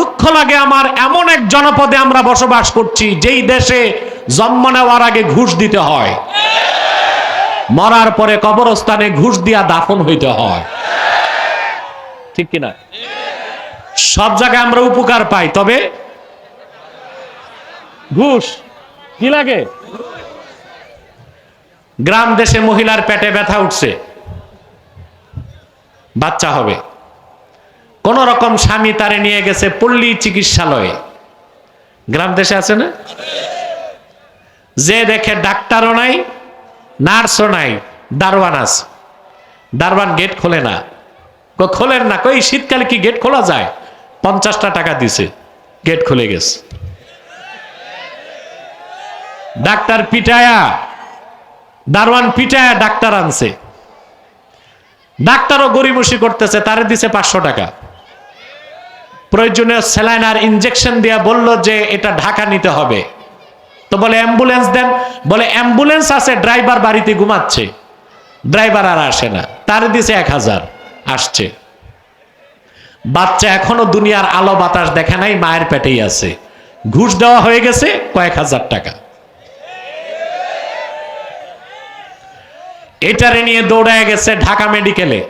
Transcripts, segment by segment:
দুঃখ লাগে, আমার এমন এক জনপদে আমরা বসবাস করছি, যেই দেশে জন্ম নেওয়ার আগে ঘুষ দিতে হয়। মরার পরে কবরস্থানে ঘুষ দিয়া দাফন হইতে হয়। ঠিক কিনা? সব জায়গায় আমরা উপকার পাই, তবে ঘুষ কি লাগে? গ্রাম দেশে মহিলার পেটে ব্যথা উঠছে, বাচ্চা হবে। কোন রকম স্বামী তারে নিয়ে গেছে পল্লী চিকিৎসালয়ে। গ্রাম দেশে আছে না? যে দেখে ডাক্তারও নাই, নার্সও নাই, দারোয়ান আছে। দারোয়ান গেট খোলে না। খোলেন না? কই শীতকালে কি গেট খোলা যায়? পঞ্চাশটা টাকা দিছে, গেট খুলে গেছে। ডাক্তার পিটায়া, দারোয়ান পিটায়া ডাক্তার আনছে। ডাক্তারও গরিমসি করতেছে, তারে দিছে পাঁচশো টাকা। প্রয়োজনীয় স্যালাইন আর ইনজেকশন দিয়া বলল যে এটা ঢাকা নিতে হবে। তো বলে, অ্যাম্বুলেন্স দেন। বলে, অ্যাম্বুলেন্স আছে, ড্রাইভার বাড়িতে ঘুমাচ্ছে। ড্রাইভার আর আসে না। তার দিছে এক হাজার, আসছে। বাচ্চা এখনও দুনিয়ার আলো বাতাস দেখে নাই, মায়ের পেটেই আছে। ঘুষ দেওয়া হয়ে গেছে, কয়েক হাজার টাকা। এটারে নিয়ে দৌড়ায় গেছে ঢাকা মেডিকেলে।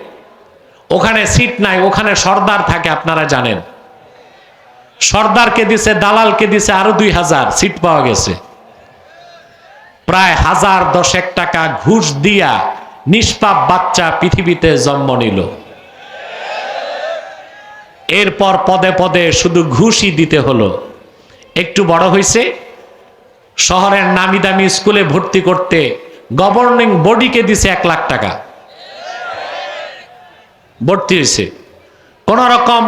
ওখানে সিট নাই, ওখানে সর্দার থাকে, আপনারা জানেন। সর্দারকে দিছে, দালালকে দিছে, আরও দুই হাজার সিট পাওয়া গেছে। প্রায় হাজার দশেক টাকা ঘুষ দিয়া নিষ্পাপ বাচ্চা পৃথিবীতে জন্ম নিল। এরপর পদে পদে শুধু ঘুষই দিতে হলো। একটু বড় হয়েছে শহরের নামি দামি স্কুলে ভর্তি করতে গভর্নিং বডিকে দিছে এক লাখ টাকা। ভর্তি হয়েছে কোন রকম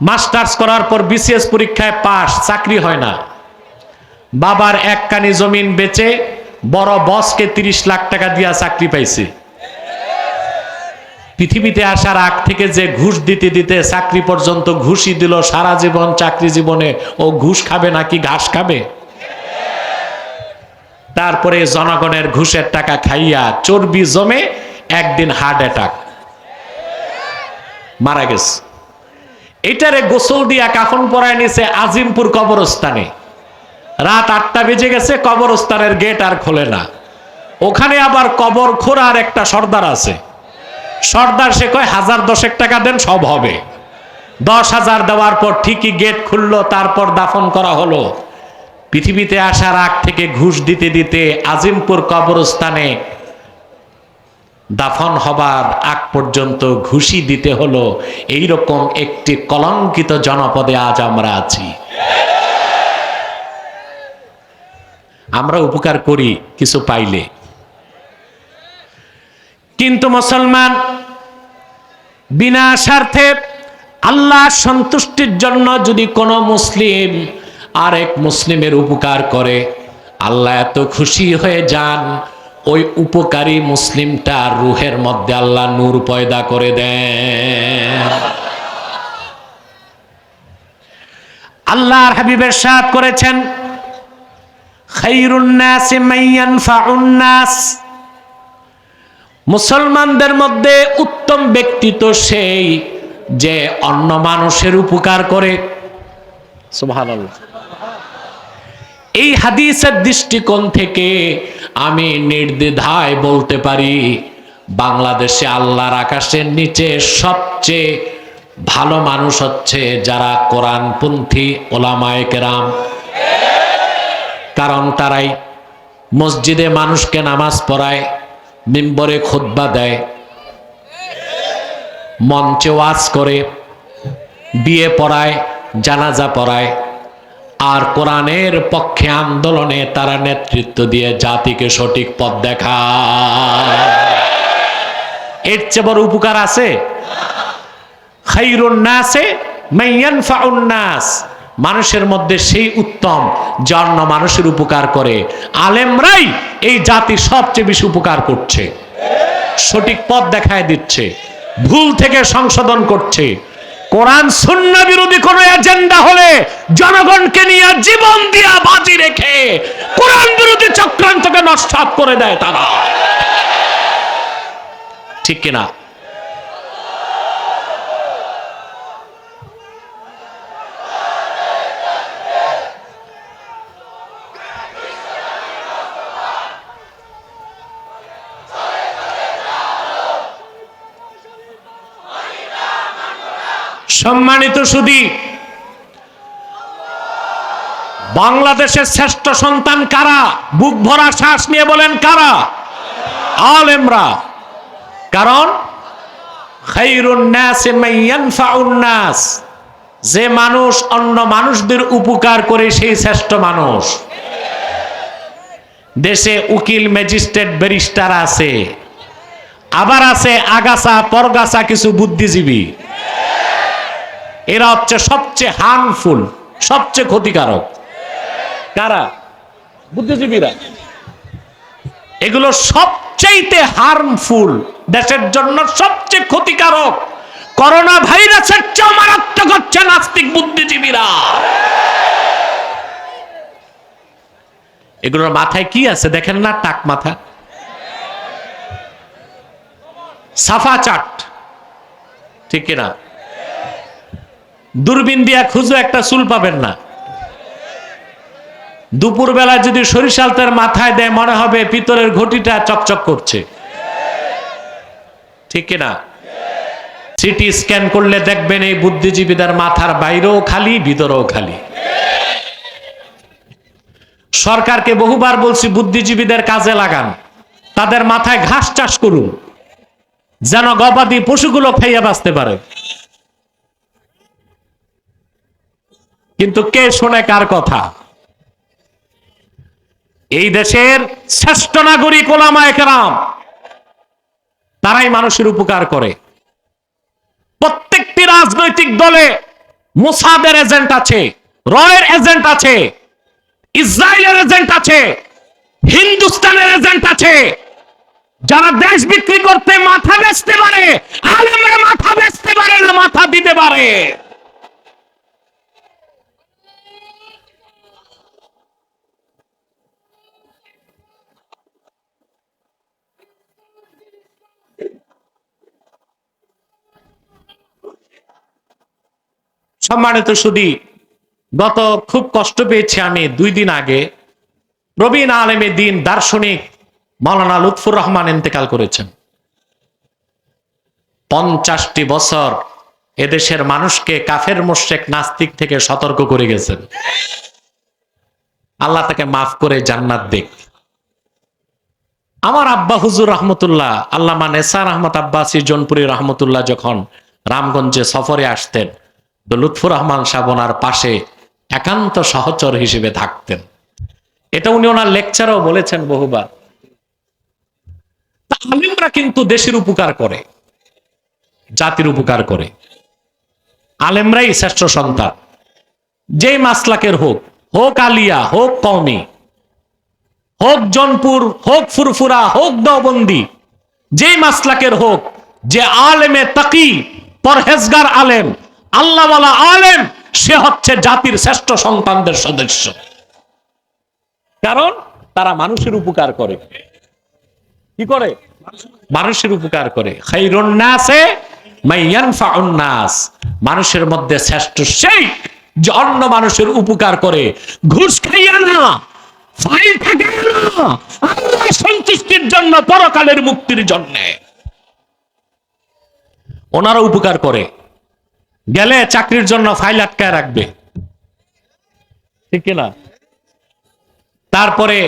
মাস্টার্স করার পর বিসিএস পরীক্ষায় পাস, চাকরি হয় না। বাবার এক কানি জমিন বেচে বড় বসকে তিরিশ লাখ টাকা দিয়া চাকরি পাইছে। পৃথিবীতে আসার আগ থেকে যে ঘুষ দিতে দিতে চাকরি পর্যন্ত ঘুষই দিল সারা জীবন চাকরি জীবনে, ও ঘুষ খাবে নাকি ঘাস খাবে? তারপরে জনগণের ঘুষের টাকা খাইয়া চর্বি জমে একদিন হার্ট অ্যাটাক। মারা গেছে। এটারে গোসল দিয়া কাফন পরায় নিছে আজিমপুর কবরস্থানে। রাত আটটা বেজে গেছে, কবরস্থানের গেট আর খোলে না। ওখানে আবার কবর খোরার একটা সর্দার আছে। সর্দার সে কয়, হাজার দশেক টাকা দেন, সব হবে। দশ হাজার দেওয়ার পর ঠিকই গেট খুললো, তারপর দাফন করা হলো। পৃথিবীতে আসার আগ থেকে ঘুষ দিতে দিতে আজিমপুর কবরস্থানে দাফন হবার আগ পর্যন্ত ঘুষি দিতে হলো। এইরকম একটি কলঙ্কিত জনপদে আজ আমরা আছি। আমরা উপকার করি কিছু পাইলে। কিন্তু মুসলমান, বিনা স্বার্থে আল্লাহ সন্তুষ্টির জন্য যদি কোনো মুসলিম আরেক মুসলিমের উপকার করে, আল্লাহ এত খুশি হয়ে যান। ওই উপকারী মুসলিমটার রুহের মধ্যে আল্লাহ নূর পয়দা করে দেন। আল্লাহর হাবিবের সাথ করেছেন মুসলমানদের মধ্যে উত্তম ব্যক্তি তো সেই যে অন্য মানুষের উপকার করে। সুবহানাল্লাহ। এই হাদিসের দৃষ্টিকোণ থেকে আমি নির্দ্বিধায় বলতে পারি, বাংলাদেশে আল্লাহর আকাশের নিচে সবচেয়ে ভালো মানুষ হচ্ছে যারা কোরআনপন্থী ওলামায়ে কেরাম। কারণ তারাই মসজিদে মানুষকে নামাজ পড়ায়, মিম্বরে খুতবা দেয়, মঞ্চে ওয়াজ করে, বিয়ে পড়ায়, জানাজা পড়ায়। আর কোরআনের পক্ষে আন্দোলনে তারা নেতৃত্ব দিয়ে জাতিকে সঠিক পথ দেখা এর চেয়ে বড় উপকার আছে? মানুষের মধ্যে সেই উত্তম জন্ম মানুষের উপকার করে। আলেমরাই এই জাতি সবচেয়ে বেশি উপকার করছে। সঠিক পথ দেখায় দিচ্ছে। ভুল থেকে সংশোধন করছে। কোরআন শূন্য বিরোধী কোন এজেন্ডা হলে জনগণকে নিয়ে জীবন দিয়া বাজি রেখে কোরআন বিরোধী চক্রান্তকে নষ্ট করে দেয় তারা। ঠিক কিনা? সম্মানিত সুদী, বাংলাদেশের শ্রেষ্ঠ সন্তান কারা? বুক ভরা শ্বাস নিয়ে বলেন কারা? কারণ নাসে মাইয়ানফাউন নাস। যে মানুষ অন্য মানুষদের উপকার করে, সেই শ্রেষ্ঠ মানুষ। দেশে উকিল, ম্যাজিস্ট্রেট, ব্যারিস্টার আছে। আবার আছে আগাছা, পরগাছা, কিছু বুদ্ধিজীবী। এরা হচ্ছে সবচেয়ে হার্মফুল সবচেয়ে ক্ষতিকারক। কারা? বুদ্ধিজীবীরা। এগুলো সবচেয়ে হার্মফুল দেশের জন্য সবচেয়ে ক্ষতিকারক। করোনা ভাইরাসের চেয়ে মারাত্মক হচ্ছে নাস্তিক বুদ্ধিজীবীরা। এগুলোর মাথায় কি আছে দেখেন না? টাক মাথা। সাফা চাট। ঠিক কিনা? দূরবীন দিয়া খুঁজো, একটা চুল পাবেন না। দুপুর বেলা যদি সরিষাল তার মাথায় দেয়, মনে হবে পিতলের ঘটিটা চকচক করছে। ঠিক কিনা সিটি স্ক্যান করলে দেখবেন এই বুদ্ধিজীবীদের মাথার বাইরেও খালি, ভিতরেও খালি। সরকারকে বহুবার বলছি, বুদ্ধিজীবীদের কাজে লাগান। তাদের মাথায় ঘাস চাষ করুন। যেন গবাদি পশুগুলো খাইয়া বাঁচতে পারে। কিন্তু কে শোনে কার কথা? এই দেশের শ্রেষ্ঠ নাগরিক ওলামা একরাম, তারাই মানুষের উপকার করে। প্রত্যেকটি রাজনৈতিক দলে মোসাদের এজেন্ট আছে, রয়ের এজেন্ট আছে, ইসরায়েলের এজেন্ট আছে, হিন্দুস্তানের এজেন্ট আছে। যারা দেশ বিক্রি করতে মাথা বেচতে পারে আলেমরা মাথা বেচতে পারে না, মাথা দিতে পারে। সম্মানিত সুদী গত খুব কষ্ট পেয়েছি আমি দুই দিন আগে। প্রবীণ আলেমে দিন দার্শনিক মৌলানা লুৎফুর রহমান ইন্তেকাল করেছেন। পঞ্চাশটি বছর এদেশের মানুষকে কাফের মোশেক নাস্তিক থেকে সতর্ক করে গেছেন। আল্লাহ তাকে মাফ করে জান্নাত দেখ আমার আব্বা হুজুর রহমতুল্লাহ, আল্লামা নেসার আহমদ আব্বাসী জনপুরি রহমতুল্লাহ যখন রামগঞ্জে সফরে আসতেন তো লুৎফুর রহমান সাবনার পাশে একান্ত সহচর হিসেবে থাকতেন। এটা উনি ওনার লেকচারও বলেছেন বহুবার। আলিমরা কিন্তু দেশের উপকার করে, জাতির উপকার করে। আলেমরাই শ্রেষ্ঠ সন্তান। যেই মাসলাকের হোক হোক আলিয়া, হোক কওমি, হোক জনপুর, হোক ফুরফুরা, হোক দবন্দি যে মাসলাকের হোক, যে আলেমে তাকি, পরহেজগার আলেম আল্লাহওয়ালা আলেম, সে হচ্ছে জাতির শ্রেষ্ঠ সন্তানদের সদস্য। কারণ তারা মানুষের উপকার করে। কি করে? মানুষের উপকার করে। মানুষের মধ্যে শ্রেষ্ঠ সেই যে অন্য মানুষের উপকার করে। ঘুষ খাইয়া না। আল্লাহ সন্তুষ্টির জন্য পরকালের মুক্তির জন্য। ওনারা উপকার করে। গেলে চাকরির জন্য ফাইল আটকায় রাখবে। ঠিক না তারপরে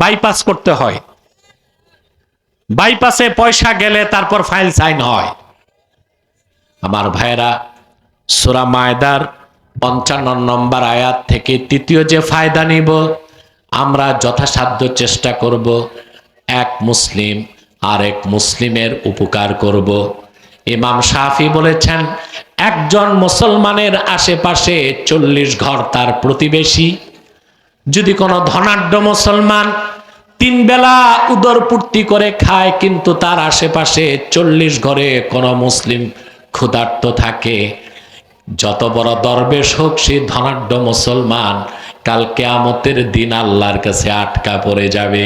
বাইপাস করতে হয়। বাইপাসে পয়সা গেলে তারপর ফাইল সাইন হয়। আমার ভাইরা সুরা মায়দার পঞ্চান্ন নম্বর আয়াত থেকে তৃতীয় যে ফায়দা নিব, আমরা যথাসাধ্য চেষ্টা করব, এক মুসলিম আরেক মুসলিমের উপকার করব। ইমাম শাফি বলেছেন, একজন মুসলমানের আশেপাশে চল্লিশ ঘর তার প্রতিবেশী। যদি কোনো ধনাঢ্য মুসলমান তিন বেলা উদরপূর্তি করে খায়, কিন্তু তার আশেপাশে চল্লিশ ঘরে কোনো মুসলিম ক্ষুধার্ত থাকে। যত বড় দরবেশ হোক, সে ধনাঢ্য মুসলমান, কাল কেয়ামতের দিন আল্লাহর কাছে আটকা পড়ে যাবে।